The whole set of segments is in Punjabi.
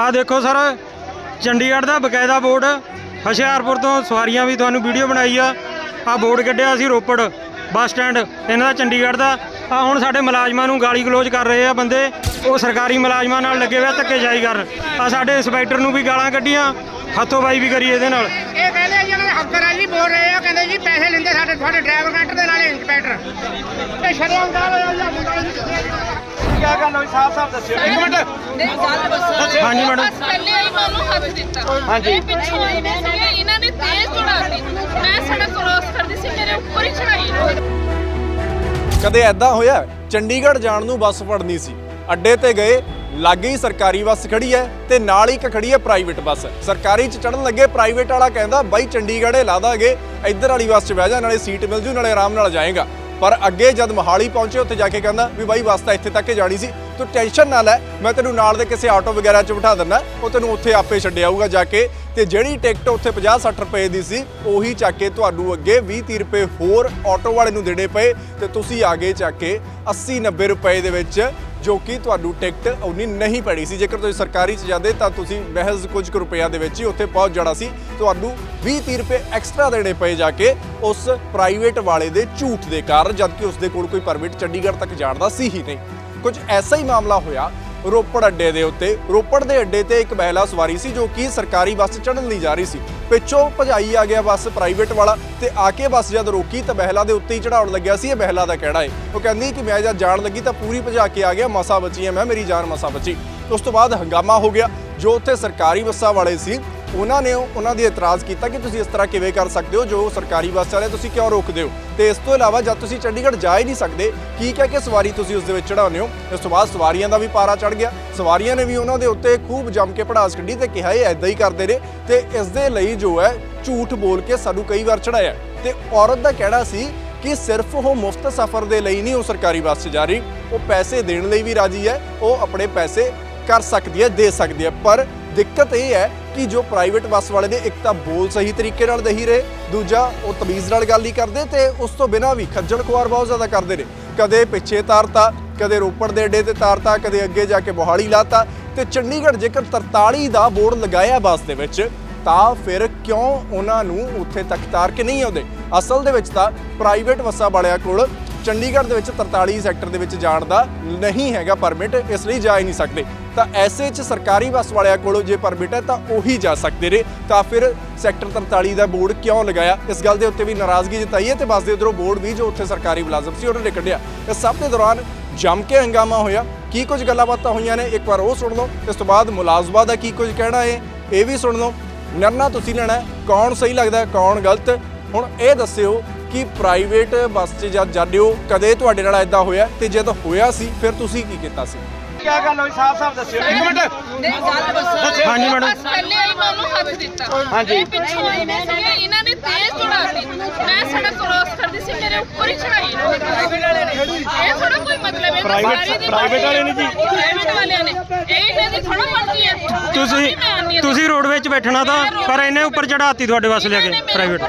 ਆ ਦੇਖੋ ਸਰ ਚੰਡੀਗੜ੍ਹ ਦਾ ਬਕਾਇਦਾ ਬੋਰਡ ਹੁਸ਼ਿਆਰਪੁਰ ਤੋਂ ਸਵਾਰੀਆਂ ਵੀ ਤੁਹਾਨੂੰ ਵੀਡੀਓ ਬਣਾਈ ਆ। ਆ ਬੋਰਡ ਕੱਢਿਆ ਸੀ ਰੋਪੜ ਬੱਸ ਸਟੈਂਡ ਇਹਨਾਂ ਦਾ ਚੰਡੀਗੜ੍ਹ ਦਾ। ਆ ਹੁਣ ਸਾਡੇ ਮੁਲਾਜ਼ਮਾਂ ਨੂੰ ਗਾਲੀ ਗਲੋਚ ਕਰ ਰਹੇ ਆ ਬੰਦੇ। ਉਹ ਸਰਕਾਰੀ ਮੁਲਾਜ਼ਮਾਂ ਨਾਲ ਲੱਗੇ ਹੋਏ ਧੱਕੇਸ਼ਾਹੀ ਕਰਨ ਆ ਸਾਡੇ ਇੰਸਪੈਕਟਰ ਨੂੰ ਵੀ ਗਾਲਾਂ ਕੱਢੀਆਂ ਹੱਥੋਂ ਬਾਈ ਵੀ ਕਰੀ ਇਹਦੇ ਨਾਲ। ਇਹ ਕਹਿੰਦੇ ਜੀ ਇਹਨਾਂ ਦੇ ਹੱਕਰ ਆ ਜੀ ਬੋਲ ਰਹੇ ਆ ਕਹਿੰਦੇ ਜੀ ਪੈਸੇ ਲੈਂਦੇ ਸਾਡੇ ਤੁਹਾਡੇ ਡਰਾਈਵਰ ਕੰਟ ਦੇ ਨਾਲੇ ਇੰਸਪੈਕਟਰ। ਇਹ ਸ਼ਰਮ ਗੱਲ ਹੋਇਆ ਜੀ ਕੀ ਗੱਲ ਹੋਈ ਸਾਫ਼ ਸਾਫ਼ ਦੱਸਿਓ। ਇੱਕ ਮਿੰਟ। ਹਾਂਜੀ ਮੈਡਮ। ਬਸ ਪਹਿਲੇ ਆਈ ਮੈਨੂੰ ਹੱਥ ਦਿੱਤਾ। ਹਾਂਜੀ। ਇਹ ਪਿੱਛੋਂ ਆਏ ਨੇ ਸੀਗੇ ਇਹਨਾਂ ਨੇ ਤੇਜ਼ ਚੜਾਤੀ ਮੈਂ ਸੜਕ ਕ੍ਰੋਸ ਕਰਦੀ ਸੀ ਮੇਰੇ ਉੱਪਰ ਹੀ ਚੜਾਈ ਕਦੇ ਐਦਾਂ ਹੋਇਆ ਚੰਡੀਗੜ੍ਹ ਜਾਣ ਨੂੰ ਬੱਸ ਫੜਨੀ ਸੀ। ਅੱਡੇ ਤੇ ਗਏ ਲਾਗੇ ਹੀ ਸਰਕਾਰੀ ਬੱਸ ਖੜੀ ਹੈ ਤੇ ਨਾਲ ਹੀ ਇੱਕ ਖੜੀ ਹੈ ਪ੍ਰਾਈਵੇਟ ਬੱਸ। ਸਰਕਾਰੀ 'ਚ ਚੜਨ ਲੱਗੇ ਪ੍ਰਾਈਵੇਟ ਵਾਲਾ ਕਹਿੰਦਾ ਬਾਈ ਚੰਡੀਗੜ੍ਹੇ ਲਾ ਦਾਂਗੇ। ਇੱਧਰ ਵਾਲੀ ਬੱਸ 'ਚ ਬਹਿ ਜਾ ਨਾਲੇ ਸੀਟ ਮਿਲ ਜੂ ਨਾਲੇ ਆਰਾਮ ਨਾਲ ਜਾਏਗਾ। ਪਰ ਅੱਗੇ ਜਦ ਮੋਹਾਲੀ ਪਹੁੰਚੇ ਉੱਥੇ ਜਾ ਕੇ ਕਹਿੰਦਾ ਵੀ ਬਾਈ ਬੱਸ ਤਾਂ ਇੱਥੇ ਤੱਕ ਹੀ ਜਾਣੀ ਸੀ। ਤੂੰ ਟੈਨਸ਼ਨ ਨਾ ਲੈ, ਮੈਂ ਤੈਨੂੰ ਨਾਲ ਦੇ ਕਿਸੇ ਆਟੋ ਵਗੈਰਾ 'ਚ ਬਿਠਾ ਦਿੰਦਾ, ਉਹ ਤੈਨੂੰ ਉੱਥੇ ਆਪੇ ਛੱਡ ਆਊਗਾ ਜਾ ਕੇ। ਤੇ ਜਿਹੜੀ ਟਿਕਟ ਉੱਥੇ 50-60 ਰੁਪਏ ਦੀ ਸੀ, ਉਹੀ ਚੱਕ ਕੇ ਤੁਹਾਨੂੰ ਅੱਗੇ 20-30 ਰੁਪਏ ਹੋਰ ਆਟੋ ਵਾਲੇ ਨੂੰ ਦੇਣੇ ਪਏ ਤੇ ਤੁਸੀਂ ਆਗੇ ਚੱਕ ਕੇ 80-90 ਰੁਪਏ ਦੇ ਵਿੱਚ, ਜੋ ਕਿ ਤੁਹਾਨੂੰ ਟਿਕਟ ਉਨੀ ਨਹੀਂ ਪੜੀ ਸੀ। ਜੇਕਰ ਤੁਸੀਂ ਸਰਕਾਰੀ 'ਚ ਜਾਂਦੇ ਤਾਂ ਤੁਸੀਂ ਮਹਿਜ਼ ਕੁਝ ਕੁ ਰੁਪਈਆਂ ਦੇ ਵਿੱਚ ਹੀ ਉੱਥੇ ਪਹੁੰਚ ਜਾਣਾ ਸੀ। ਤੁਹਾਨੂੰ 20-30 ਰੁਪਏ ਐਕਸਟਰਾ ਦੇਣੇ ਪਏ ਜਾ ਕੇ ਉਸ ਪ੍ਰਾਈਵੇਟ ਵਾਲੇ ਦੇ ਝੂਠ ਦੇ ਕਾਰਨ, ਜਦਕਿ ਉਸ ਦੇ ਕੋਲ ਕੋਈ ਪਰਮਿਟ ਚੰਡੀਗੜ੍ਹ ਤੱਕ ਜਾਣ ਦਾ ਸੀ ਹੀ ਨਹੀਂ। ਕੁਝ ਐਸਾ ਹੀ ਮਾਮਲਾ ਹੋਇਆ, ਰੋਪੜ ਅੱਡੇ ਦੇ ਉੱਤੇ। ਰੋਪੜ ਦੇ ਅੱਡੇ ਤੇ ਇੱਕ ਮਹਿਲਾ ਸਵਾਰੀ ਸੀ ਜੋ ਕਿ ਸਰਕਾਰੀ ਬੱਸ ਚੜ੍ਹਨ ਲਈ ਜਾ ਰਹੀ ਸੀ। ਪਿੱਛੋਂ ਭਜਾਈ ਆ ਗਿਆ ਬੱਸ ਪ੍ਰਾਈਵੇਟ ਵਾਲਾ, ਤੇ ਆ ਕੇ ਬੱਸ ਜਦ ਰੋਕੀ ਤਾਂ ਮਹਿਲਾ ਦੇ ਉੱਤੇ ਹੀ ਚੜਾਉਣ ਲੱਗਿਆ ਸੀ, ਇਹ ਮਹਿਲਾ ਦਾ ਕਹਿਣਾ ਹੈ ਉਹ ਕਹਿੰਦੀ ਕਿ ਮੈਂ ਜਦ ਜਾਣ ਲੱਗੀ ਤਾਂ ਪੂਰੀ ਭਜਾ ਕੇ ਆ ਗਿਆ, ਮਸਾ ਬਚੀ ਹੈ ਮੈਂ, ਮੇਰੀ ਜਾਨ ਮਸਾ ਬਚੀ। ਉਸ ਤੋਂ ਬਾਅਦ ਹੰਗਾਮਾ ਹੋ ਗਿਆ, ਜੋ ਉੱਥੇ ਸਰਕਾਰੀ ਬੱਸਾਂ ਵਾਲੇ ਸੀ ਉਹਨਾਂ ਨੇ ਉਹਨਾਂ ਦੀ ਇਤਰਾਜ਼ ਕੀਤਾ ਕਿ ਤੁਸੀਂ ਇਸ ਤਰ੍ਹਾਂ ਕਿਵੇਂ ਕਰ ਸਕਦੇ ਹੋ, ਜੋ ਸਰਕਾਰੀ ਬੱਸ ਵਾਲੇ ਤੁਸੀਂ ਕਿਉਂ ਰੋਕਦੇ ਹੋ? ਤੇ ਇਸ ਤੋਂ ਇਲਾਵਾ ਜਦ ਤੁਸੀਂ ਚੰਡੀਗੜ੍ਹ ਜਾ ਹੀ ਨਹੀਂ ਸਕਦੇ, ਕੀ ਕਹਿ ਕੇ ਸਵਾਰੀ ਤੁਸੀਂ ਉਸ ਦੇ ਵਿੱਚ ਚੜਾਉਂਦੇ ਹੋ? ਇਸ ਤੋਂ ਬਾਅਦ ਸਵਾਰੀਆਂ ਦਾ ਵੀ ਪਾਰਾ ਚੜ ਗਿਆ। ਸਵਾਰੀਆਂ ਨੇ ਵੀ ਉਹਨਾਂ ਦੇ ਉੱਤੇ ਖੂਬ ਜੰਮ ਕੇ ਪੜਾਸ ਕੱਢੀ ਤੇ ਕਿਹਾ ਇਹ ਐਦਾਂ ਹੀ ਕਰਦੇ ਨੇ। ਤੇ ਇਸ ਦੇ ਲਈ ਜੋ ਹੈ, ਝੂਠ ਬੋਲ ਕੇ ਸਾਨੂੰ ਕਈ ਵਾਰ ਚੜਾਇਆ ਤੇ ਔਰਤ ਦਾ ਕਹਿਣਾ ਸੀ ਕਿ ਸਿਰਫ ਉਹ ਮੁਫਤ ਸਫ਼ਰ ਦੇ ਲਈ ਨਹੀਂ, ਉਹ ਸਰਕਾਰੀ ਬੱਸ 'ਚ ਜਾ ਰਹੀ। ਉਹ ਪੈਸੇ ਦੇਣ ਲਈ ਵੀ ਰਾਜੀ ਹੈ, ਉਹ ਆਪਣੇ ਪੈਸੇ ਕਰ ਸਕਦੀ ਹੈ, ਦੇ ਸਕਦੀ ਹੈ। ਪਰ ਦਿੱਕਤ ਇਹ ਹੈ ਕਿ ਜੋ ਪ੍ਰਾਈਵੇਟ ਬੱਸ ਵਾਲੇ ਨੇ ਇੱਕ ਤਾਂ ਬੋਲ ਸਹੀ ਤਰੀਕੇ ਨਾਲ ਨਹੀਂ ਰਹੇ, ਦੂਜਾ ਉਹ ਤਮੀਜ਼ ਨਾਲ ਗੱਲ ਨਹੀਂ ਕਰਦੇ ਤੇ ਉਸ ਤੋਂ ਬਿਨਾਂ ਵੀ ਖੱਜਲ ਖੁਆਰ ਬਹੁਤ ਜ਼ਿਆਦਾ ਕਰਦੇ ਨੇ। ਕਦੇ ਪਿੱਛੇ ਤਾਰਤਾ, ਕਦੇ ਰੋਪੜ ਦੇ ਅੱਡੇ ਤੇ ਤਾਰਤਾ, ਕਦੇ ਅੱਗੇ ਜਾ ਕੇ ਮੋਹਾਲੀ ਲਾਤਾ ਤੇ ਚੰਡੀਗੜ੍ਹ ਜੇਕਰ 43 ਦਾ ਬੋਰਡ ਲਗਾਇਆ ਬੱਸ ਦੇ ਵਿੱਚ, ਤਾਂ ਫਿਰ ਕਿਉਂ ਉਹਨਾਂ ਨੂੰ ਉੱਥੇ ਤੱਕ ਤਾਰ ਕੇ ਨਹੀਂ ਆਉਂਦੇ? ਅਸਲ ਦੇ ਵਿੱਚ ਤਾਂ ਪ੍ਰਾਈਵੇਟ ਬੱਸਾਂ ਵਾਲਿਆਂ ਕੋਲ ਚੰਡੀਗੜ੍ਹ ਦੇ ਵਿੱਚ 43 ਸੈਕਟਰ ਦੇ ਵਿੱਚ ਜਾਣ ਦਾ ਨਹੀਂ ਹੈਗਾ ਪਰਮਿਟ, ਇਸ ਲਈ ਜਾ ਹੀ ਨਹੀਂ ਸਕਦੇ। ਤਾਂ ਐਸੇ 'ਚ ਸਰਕਾਰੀ ਬੱਸ ਵਾਲਿਆਂ ਕੋਲੋਂ ਜੇ ਪਰਮਿਟ ਹੈ ਤਾਂ ਉਹੀ ਜਾ ਸਕਦੇ ਨੇ। ਤਾਂ ਫਿਰ ਸੈਕਟਰ 43 ਦਾ ਬੋਰਡ ਕਿਉਂ ਲਗਾਇਆ? ਇਸ ਗੱਲ ਦੇ ਉੱਤੇ ਵੀ ਨਾਰਾਜ਼ਗੀ ਜਤਾਈ ਹੈ ਤੇ ਬੱਸ ਦੇ ਉਧਰੋਂ ਬੋਰਡ ਵੀ ਜੋ ਉੱਥੇ ਸਰਕਾਰੀ ਮੁਲਾਜ਼ਮ ਸੀ ਉਹਨਾਂ ਨੇ ਕੱਢਿਆ ਇਸ ਸਭ ਦੇ ਦੌਰਾਨ ਜੰਮ ਕੇ ਹੰਗਾਮਾ ਹੋਇਆ। ਕੀ ਕੁਝ ਗੱਲਾਂ ਬਾਤਾਂ ਹੋਈਆਂ ਨੇ? ਇੱਕ ਵਾਰ ਉਹ ਸੁਣ ਲਓ। ਇਸ ਤੋਂ ਬਾਅਦ ਮੁਲਾਜ਼ਮਾਂ ਦਾ ਕੀ ਕੁਝ ਕਹਿਣਾ ਹੈ, ਇਹ ਵੀ ਸੁਣ ਲਓ। ਨਿਰਣਾ ਤੁਸੀਂ ਲੈਣਾ ਕੌਣ ਸਹੀ ਲੱਗਦਾ ਕੌਣ ਗਲਤ? ਹੁਣ ਇਹ ਦੱਸਿਓ ਕਿ ਪ੍ਰਾਈਵੇਟ ਬੱਸ 'ਚ ਜਦ ਜਾਂਦੇ ਹੋ, ਕਦੇ ਤੁਹਾਡੇ ਨਾਲ ਐਦਾਂ ਹੋਇਆ? ਤੇ ਜਦ ਹੋਇਆ ਸੀ, ਫਿਰ ਤੁਸੀਂ ਕੀ ਕੀਤਾ ਸੀ? ਕੀ ਗੱਲ ਹੋਈ? ਸਾਫ਼ ਸਾਫ਼ ਦੱਸਿਓ। ਇੱਕ ਮਿੰਟ। ਨਹੀਂ ਗੱਲ ਦੱਸੋ। ਹਾਂਜੀ ਮੈਡਮ। ਬਸ ਪਹਿਲੇ ਆਈ ਮੈਨੂੰ ਹੱਥ ਦਿੱਤਾ। ਹਾਂਜੀ। ਇਹ ਪਿੱਛੋਂ ਆਏ ਨੇ ਸੀਗੇ ਇਹਨਾਂ ਨੇ ਤੇਜ਼ ਚੜਾਤੀ ਮੈਂ ਸੜਕ ਕ੍ਰੋਸ ਕਰਦੀ ਸੀ ਮੇਰੇ ਉੱਪਰ ਹੀ ਚੜਾਈ ਇਹ ਥੋੜਾ ਕੋਈ ਮਤਲਬ ਹੈ Private- private ਵਾਲੇ ਨੇ ਜੀ। ਪ੍ਰਾਈਵੇਟ ਵਾਲਿਆਂ ਨੇ। ਇਹ ਇਹਨਾਂ ਦੀ ਥੋੜਾ ਮਰਜ਼ੀ ਹੈ। ਤੁਸੀਂ ਤੁਸੀਂ ਰੋਡ ਵਿੱਚ ਬੈਠਣਾ ਤਾਂ ਪਰ ਇਹਨੇ ਉੱਪਰ ਚੜਾਤੀ ਤੁਹਾਡੇ ਬੱਸ ਲਿਆ ਕੇ ਪ੍ਰਾਈਵੇਟ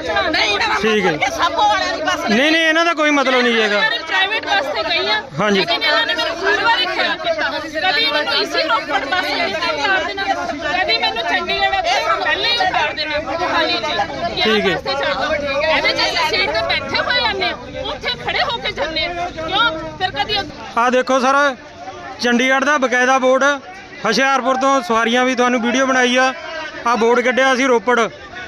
ਠੀਕ ਹੈ। ਸਭੋ ਵਾਲਿਆਂ ਦੀ ਬੱਸ ਨਹੀਂ ਨਹੀਂ ਇਹਨਾਂ ਦਾ ਕੋਈ ਮਤਲਬ ਨਹੀਂ ਹੈਗਾ। ਪ੍ਰਾਈਵੇਟ ਬੱਸ ਤੇ ਗਈ ਆ ਹਾਂਜੀ। ਲੇਕਿਨ ਇਹਨਾਂ ਨੇ ਮੈਨੂੰ ਹਰ ਵਾਰੀ ਖਿਆਲ ਕੀਤਾ ਕਦੀ ਮੈਨੂੰ ਇਸੇ ਰੋਪੜ ਬੱਸ ਤੇ ਉਤਾਰ ਦੇਣਾ। ਕਦੀ ਮੈਨੂੰ ਚੰਡੀਗੜ੍ਹ ਬੱਸ ਪਹਿਲੇ ਹੀ ਉਤਾਰ ਦੇਣਾ। ਖਾਲੀ ਜੀ। ਠੀਕ ਹੈ। ਇਹਦੇ ਚ ਸੀਟ ਤੇ ਬੈਠੇ ਹੋਏ ਆਨੇ ਉੱਥੇ ਖੜੇ ਹੋ ਕੇ ਜਾਂਦੇ। ਕਿਉਂ? ਫਿਰ ਕਦੀ ਆ ਦੇਖੋ ਸਰ ਚੰਡੀਗੜ੍ਹ ਦਾ ਬਕਾਇਦਾ ਬੋਰਡ ਹੁਸ਼ਿਆਰਪੁਰ ਤੋਂ ਸਵਾਰੀਆਂ ਵੀ ਤੁਹਾਨੂੰ ਵੀਡੀਓ ਬਣਾਈ ਆ। ਆ ਬੋਰਡ ਕੱਢਿਆ ਸੀ ਰੋਪੜ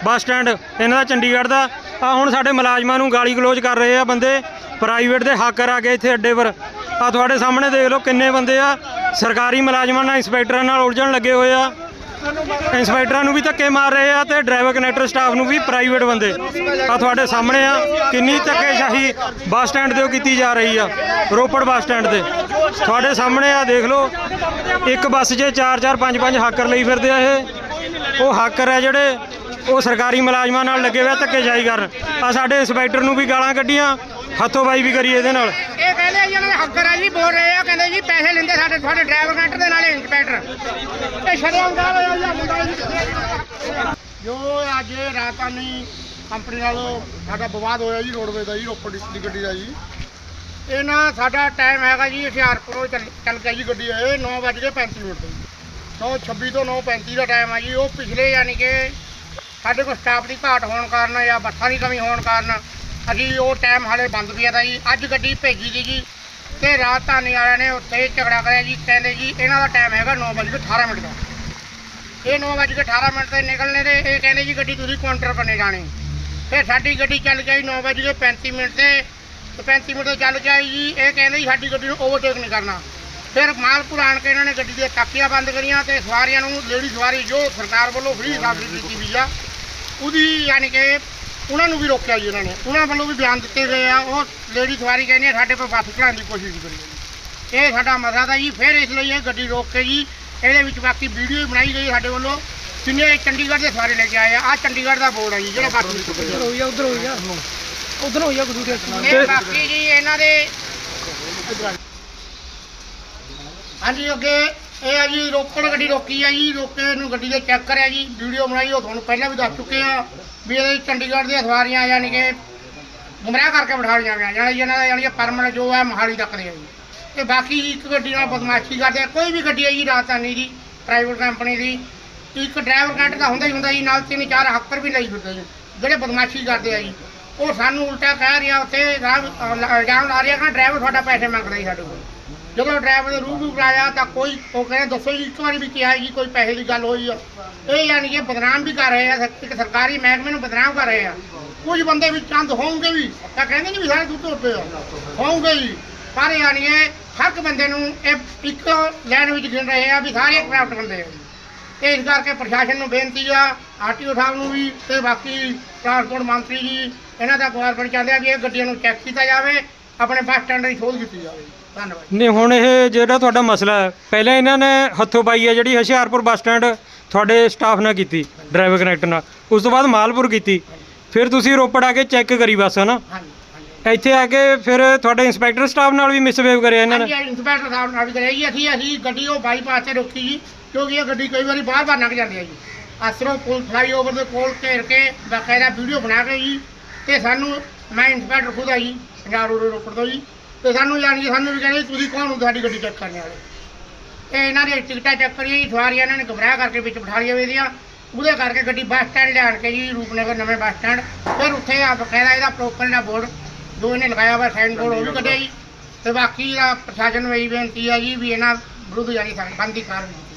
ਬੱਸ ਸਟੈਂਡ ਇਹਨਾਂ ਦਾ ਚੰਡੀਗੜ੍ਹ ਦਾ। ਆ ਹੁਣ ਸਾਡੇ ਮੁਲਾਜ਼ਮਾਂ ਨੂੰ ਗਾਲੀ ਗਲੋਚ ਕਰ ਰਹੇ ਆ ਬੰਦੇ। ਪ੍ਰਾਈਵੇਟ ਦੇ ਹਾਕਰ ਆ ਕੇ ਇੱਥੇ ਅੱਡੇ ਪਰ ਆ ਤੁਹਾਡੇ ਸਾਹਮਣੇ ਦੇਖ ਲਓ ਕਿੰਨੇ ਬੰਦੇ ਆ। ਸਰਕਾਰੀ ਮੁਲਾਜ਼ਮਾਂ ਨਾਲ ਇੰਸਪੈਕਟਰਾਂ ਨਾਲ ਉਲਝਣ ਲੱਗੇ ਹੋਏ ਆ। ਇੰਸਪੈਕਟਰਾਂ ਨੂੰ ਵੀ ਧੱਕੇ ਮਾਰ ਰਹੇ ਆ ਤੇ ਡਰਾਈਵਰ ਕਨੈਕਟਰ ਸਟਾਫ ਨੂੰ ਵੀ ਪ੍ਰਾਈਵੇਟ ਬੰਦੇ। ਆ ਤੁਹਾਡੇ ਸਾਹਮਣੇ ਆ, ਕਿੰਨੀ ਧੱਕੇਸ਼ਾਹੀ ਬੱਸ ਸਟੈਂਡ ਤੇ ਉਹ ਕੀਤੀ ਜਾ ਰਹੀ ਆ, ਰੋਪੜ ਬੱਸ ਸਟੈਂਡ ਤੇ ਤੁਹਾਡੇ ਸਾਹਮਣੇ ਆ, ਦੇਖ ਲਓ, ਇੱਕ ਬੱਸ 'ਚ 4 4 5 5 ਹਾਕਰ ਲਈ ਫਿਰਦੇ ਆ ਇਹ। ਉਹ ਹਾਕਰ ਆ ਜਿਹੜੇ, ਉਹ ਸਰਕਾਰੀ ਮੁਲਾਜ਼ਮਾਂ ਨਾਲ ਲੱਗੇ ਹੋਏ ਆ ਧੱਕੇਸ਼ਾਹੀ ਕਰਨ। ਆ ਸਾਡੇ ਇੰਸਪੈਕਟਰ ਨੂੰ ਵੀ ਗਾਲਾਂ ਕੱਢੀਆਂ, ਹੱਥੋਂ ਬਾਈ ਵੀ ਕਰੀ ਇਹਦੇ ਨਾਲ। ਇਹ ਕਹਿੰਦੇ ਜੀ, ਇਹਨਾਂ ਦੇ ਹੱਕਰ ਆ ਜੀ, ਬੋਲ ਰਹੇ ਆ ਕਹਿੰਦੇ ਜੀ, ਪੈਸੇ ਲੈਂਦੇ ਸਾਡੇ ਤੁਹਾਡੇ ਡਰਾਈਵਰ ਕੰਟ ਦੇ ਨਾਲੇ ਇੰਸਪੈਕਟਰ ਇਹ ਸ਼ਰਮ ਗੱਲ ਹੋਇਆ ਜੀ, ਆਪਣੀ ਗੱਲ ਜੋ। ਅੱਜ ਰਾਤਾਨੀ ਕੰਪਨੀ ਨਾਲ ਸਾਡਾ ਵਿਵਾਦ ਹੋਇਆ ਜੀ, ਰੋਡਵੇ ਦਾ ਜੀ, ਰੋਪੜ ਡਿਸਟ੍ਰਿਕਟ ਦੀ ਗੱਡੀ ਦਾ ਜੀ। ਇਹ ਨਾ ਸਾਡਾ ਟਾਈਮ ਹੈਗਾ ਜੀ, ਹੁਸ਼ਿਆਰਪੁਰੋਂ ਚੱਲ ਚੱਲ ਕੇ ਜੀ ਗੱਡੀ ਇਹ 9:35 ਮਿੰਟ ਤੋਂ ਜੀ। 926 ਤੋਂ 935 ਦਾ ਟਾਈਮ ਆ ਜੀ, ਉਹ ਪਿਛਲੇ ਯਾਨੀ ਕਿ ਸਾਡੇ ਕੋਲ ਸਟਾਫ ਦੀ ਘਾਟ ਹੋਣ ਕਾਰਨ ਜਾਂ ਬੱਸਾਂ ਦੀ ਕਮੀ ਹੋਣ ਕਾਰਨ ਅਸੀਂ ਉਹ ਟਾਈਮ ਹਾਲੇ ਬੰਦ ਪਿਆ ਤਾ ਜੀ। ਅੱਜ ਗੱਡੀ ਭੇਜੀ ਸੀ ਜੀ ਤੇ ਰਾਜਧਾਨੀ ਵਾਲਿਆਂ ਨੇ ਉੱਥੇ ਝਗੜਾ ਕਰਿਆ ਜੀ। ਕਹਿੰਦੇ ਜੀ, ਇਹਨਾਂ ਦਾ ਟਾਈਮ ਹੈਗਾ 9:18 ਮਿੰਟ ਦਾ। ਇਹ 9:18 ਮਿੰਟ ਤੇ ਨਿਕਲਣੇ ਤੇ ਇਹ ਕਹਿੰਦੇ ਜੀ, ਗੱਡੀ ਤੁਸੀਂ ਕਾਊਂਟਰ ਕਰਨੇ ਜਾਣੀ। ਫਿਰ ਸਾਡੀ ਗੱਡੀ ਚੱਲ ਗਈ 9:35 ਮਿੰਟ ਤੇ। ਤੇ 35 ਮਿੰਟ ਤੇ ਚੱਲ ਕੇ ਆਈ ਜੀ। ਇਹ ਕਹਿੰਦੇ ਜੀ, ਸਾਡੀ ਗੱਡੀ ਨੂੰ ਓਵਰਟੇਕ ਨਹੀਂ ਕਰਨਾ। ਫਿਰ ਮਾਲਪੁਰ ਆਣ ਕੇ ਇਹਨਾਂ ਨੇ ਗੱਡੀ ਦੀਆਂ ਟਾਕੀਆਂ ਬੰਦ ਕਰੀਆਂ ਤੇ ਸਵਾਰੀਆਂ ਨੂੰ ਲੇਡੀ ਸਵਾਰੀ ਜੋ ਸਰਕਾਰ ਵੱਲੋਂ ਫ੍ਰੀ ਸਬਸਿਡੀ ਦਿੱਤੀ ਵੀ ਆ, ਉਹਦੀ ਯਾਨੀ ਕਿ ਉਹਨਾਂ ਨੂੰ ਵੀ ਰੋਕਿਆ ਜੀ ਇਹਨਾਂ ਨੇ। ਉਹਨਾਂ ਵੱਲੋਂ ਵੀ ਬਿਆਨ ਦਿੱਤੇ ਗਏ ਆ। ਉਹ ਲੇਡੀ ਸਵਾਰੀ ਕਹਿੰਦੀ ਆ ਸਾਡੇ ਕੋਲ ਬੱਸ ਚੜਾਉਣ ਦੀ ਕੋਸ਼ਿਸ਼ ਕਰੀ ਜੀ ਇਹ ਸਾਡਾ ਮਸਲਾ ਦਾ ਜੀ ਫਿਰ ਇਸ ਲਈ ਇਹ ਗੱਡੀ ਰੋਕ ਕੇ ਜੀ ਇਹਦੇ ਵਿੱਚ ਬਾਕੀ ਵੀਡੀਓ ਵੀ ਬਣਾਈ ਗਈ ਸਾਡੇ ਵੱਲੋਂ। ਕਿੰਨੇ ਚੰਡੀਗੜ੍ਹ ਦੇ ਸਵਾਰੀ ਲੈ ਕੇ ਆਏ ਆ ਆ ਚੰਡੀਗੜ੍ਹ ਦਾ ਬੋਰਡ ਆ ਜੀ ਜਿਹੜਾ ਬੱਸ ਵਿੱਚ ਹੋਈ ਆ ਉਧਰ ਹੋਈ ਆ। ਉਧਰ ਹੋਈ ਆ ਦੇ ਇਹ ਬਾਕੀ ਜੀ ਇਹਨਾਂ ਦੇ ਹਾਂਜੀ ਅੱਗੇ ਇਹ ਆ ਜੀ ਰੋਪੜ ਗੱਡੀ ਰੋਕੀ ਆ ਜੀ ਰੋਕੇ ਨੂੰ ਗੱਡੀ ਦੇ ਚੈੱਕ ਕਰਿਆ ਜੀ। ਵੀਡੀਓ ਬਣਾਈ ਉਹ ਤੁਹਾਨੂੰ ਪਹਿਲਾਂ ਵੀ ਦੱਸ ਚੁੱਕੇ ਆ। ਵੀ ਇਹਦੇ 'ਚ ਚੰਡੀਗੜ੍ਹ ਦੀਆਂ ਸਵਾਰੀਆਂ ਯਾਨੀ ਕਿ ਗੁੰਮਰਾਹ ਕਰਕੇ ਬਿਠਾ ਲਈਆਂ ਗਈਆਂ, ਯਾਨੀ ਇਹਨਾਂ ਦਾ ਯਾਨੀ ਕਿ ਪਰਮਨੈਂਟ ਜੋ ਹੈ ਮੋਹਾਲੀ ਤੱਕ ਦੇ ਆ ਜੀ। ਤੇ ਬਾਕੀ ਇੱਕ ਗੱਡੀ ਨਾਲ ਬਦਮਾਸ਼ੀ ਕਰਦੇ ਆ, ਕੋਈ ਵੀ ਗੱਡੀ ਹੈ ਜੀ, ਰਾਜਧਾਨੀ ਦੀ ਪ੍ਰਾਈਵੇਟ ਕੰਪਨੀ ਦੀ ਇੱਕ ਡਰਾਈਵਰ ਘੰਟ ਦਾ ਹੁੰਦਾ ਹੀ ਹੁੰਦਾ ਜੀ, ਨਾਲ ਤਿੰਨ ਚਾਰ ਹੱਕਰ ਵੀ ਲਈ ਫਿਰਦੇ ਜੀ, ਜਿਹੜੇ ਬਦਮਾਸ਼ੀ ਕਰਦੇ ਆ ਜੀ। ਉਹ ਸਾਨੂੰ ਉਲਟਾ ਕਹਿ ਰਿਹਾ, ਉੱਥੇ ਰਾਹ- ਇਲਜ਼ਾਮ ਲਾ ਰਿਹਾ ਕਿ ਡਰਾਈਵਰ ਤੁਹਾਡਾ ਪੈਸੇ ਮੰਗਦਾ ਜੀ ਸਾਡੇ ਕੋਲ। ਜਦੋਂ ਡਰਾਈਵਰ ਦੇ ਰੂਬਰੂ ਕਰਾਇਆ ਤਾਂ ਕੋਈ ਉਹ ਕਹਿੰਦੇ ਦੱਸੋ ਜੀ, ਇੱਕ ਵਾਰੀ ਵੀ ਕਿਹਾ ਜੀ, ਕੋਈ ਪੈਸੇ ਦੀ ਗੱਲ ਹੋਈ ਆ। ਇਹ ਯਾਨੀ ਕਿ ਬਦਨਾਮ ਵੀ ਕਰ ਰਹੇ ਆ, ਸਰ- ਇੱਕ ਸਰਕਾਰੀ ਮਹਿਕਮੇ ਨੂੰ ਬਦਨਾਮ ਕਰ ਰਹੇ ਆ। ਕੁਝ ਬੰਦੇ ਵੀ ਚੰਦ ਹੋਣਗੇ ਵੀ, ਤਾਂ ਕਹਿੰਦੇ ਨਹੀਂ ਵੀ ਸਾਰੇ ਦੁੱਧ ਉੱਤੇ ਆ। ਹੋਣਗੇ ਜੀ। ਪਰ ਯਾਨੀ ਕਿ ਹਰ ਇੱਕ ਬੰਦੇ ਨੂੰ ਇਹ ਇੱਕ ਲਾਈਨ ਵਿੱਚ ਗਿਣ ਰਹੇ ਆ ਵੀ ਸਾਰੇ ਕਰਾਫਟ ਬੰਦੇ ਆ। ਜੀ ਤੇ ਇਸ ਕਰਕੇ ਪ੍ਰਸ਼ਾਸਨ ਨੂੰ ਬੇਨਤੀ ਆ ਆਰਟੀਓ ਸਾਹਿਬ ਨੂੰ ਵੀ ਤੇ ਬਾਕੀ ਟਰਾਂਸਪੋਰਟ ਮੰਤਰੀ ਜੀ, ਇਹਨਾਂ ਦਾ ਗੌਰਮੈਂਟ ਚਾਹੁੰਦੇ ਆ ਵੀ ਇਹ ਗੱਡੀਆਂ ਨੂੰ ਚੈੱਕ ਕੀਤਾ ਜਾਵੇ, ਆਪਣੇ ਬੱਸ ਸਟੈਂਡ ਦੀ ਖੋਲ ਦਿੱਤੀ ਜਾਵੇ। ਧੰਨਵਾਦ ਨਹੀਂ ਹੁਣ ਇਹ ਜਿਹੜਾ ਤੁਹਾਡਾ ਮਸਲਾ ਹੈ ਪਹਿਲਾਂ ਇਹਨਾਂ ਨੇ ਹੱਥੋਂ ਪਾਈ ਹੈ ਜਿਹੜੀ ਹੁਸ਼ਿਆਰਪੁਰ ਬੱਸ ਸਟੈਂਡ ਤੁਹਾਡੇ ਸਟਾਫ ਨਾਲ ਕੀਤੀ ਡਰਾਈਵਰ ਕਨੈਕਟਰ ਨਾਲ। ਉਸ ਤੋਂ ਬਾਅਦ ਮਾਲਪੁਰ ਕੀਤੀ। ਫਿਰ ਤੁਸੀਂ ਰੋਪੜ ਆ ਕੇ ਚੈੱਕ ਕਰੀ ਬੱਸ ਹਨਾ? ਹਾਂਜੀ ਇੱਥੇ ਆ ਕੇ ਫਿਰ ਤੁਹਾਡੇ ਇੰਸਪੈਕਟਰ ਸਟਾਫ ਨਾਲ ਵੀ ਮਿਸਬਿਹੇਵ ਕਰਿਆ ਇਹਨਾਂ ਨੇ। ਹਾਂਜੀ ਇੰਸਪੈਕਟਰ ਸਾਹਿਬ ਨਾਲ ਵੀ ਕਰਿਆ ਜੀ। ਅਸੀਂ ਅਸੀਂ ਗੱਡੀ ਉਹ ਬਾਈਪਾਸ ਤੇ ਰੋਕੀ ਜੀ ਕਿਉਂਕਿ ਇਹ ਗੱਡੀ ਕਈ ਵਾਰੀ ਬਾਹਰ ਬਾਹਰ ਲੰਘ ਜਾਂਦੀ ਹੈ ਜੀ। ਅਸਰੋਂ ਪੁਲ ਫਲਾਈਓਵਰ ਦੇ ਕੋਲ ਘੇਰ ਕੇ ਬਾਕਾਇਦਾ ਵੀਡੀਓ ਬਣਾ ਕੇ ਜੀ ਤੇ ਸਾਨੂੰ ਮੈਂ ਇੰਸਪੈਕਟਰ ਖੁਦ ਆ ਜੀ ਪੰਜਾਬ ਰੋਡ ਰੋਪੜ ਤੋਂ ਜੀ। ਤੇ ਸਾਨੂੰ ਜਾਣੀ ਕਿ ਸਾਨੂੰ ਵੀ ਕਹਿੰਦੇ ਤੁਸੀਂ ਕੌਣ ਹੋ ਸਾਡੀ ਗੱਡੀ ਚੈੱਕ ਕਰਨ ਵਾਲੇ? ਤੇ ਇਹਨਾਂ ਦੀਆਂ ਟਿਕਟਾਂ ਚੈੱਕ ਕਰੀਆਂ ਜੀ, ਸਵਾਰੀਆਂ ਇਹਨਾਂ ਨੇ ਘਬਰਾਹ ਕਰਕੇ ਵਿੱਚ ਬਿਠਾ ਲਈਆਂ ਵੇਦੀਆਂ ਉਹਦੇ ਕਰਕੇ ਗੱਡੀ ਬੱਸ ਸਟੈਂਡ ਲਿਆਣ ਕੇ ਜੀ, ਰੂਪਨਗਰ ਨਵੇਂ ਬੱਸ ਸਟੈਂਡ। ਫਿਰ ਉੱਥੇ ਆ ਬਕਾਇਦਾ ਇਹਦਾ ਪ੍ਰੋਪਰ ਦਾ ਬੋਰਡ ਜੋ ਇਹਨੇ ਲਗਾਇਆ ਵਾ ਸਾਈਨ ਬੋਰਡ ਉਹ ਵੀ ਕੱਢਿਆ ਜੀ। ਤੇ ਬਾਕੀ ਦਾ ਪ੍ਰਸ਼ਾਸਨ ਨੂੰ ਇਹੀ ਬੇਨਤੀ ਆ ਜੀ ਵੀ ਇਹਨਾਂ ਵਿਰੁੱਧ ਜਾਨੀ ਬੰਦੀ ਕਾਰਵਾਈ।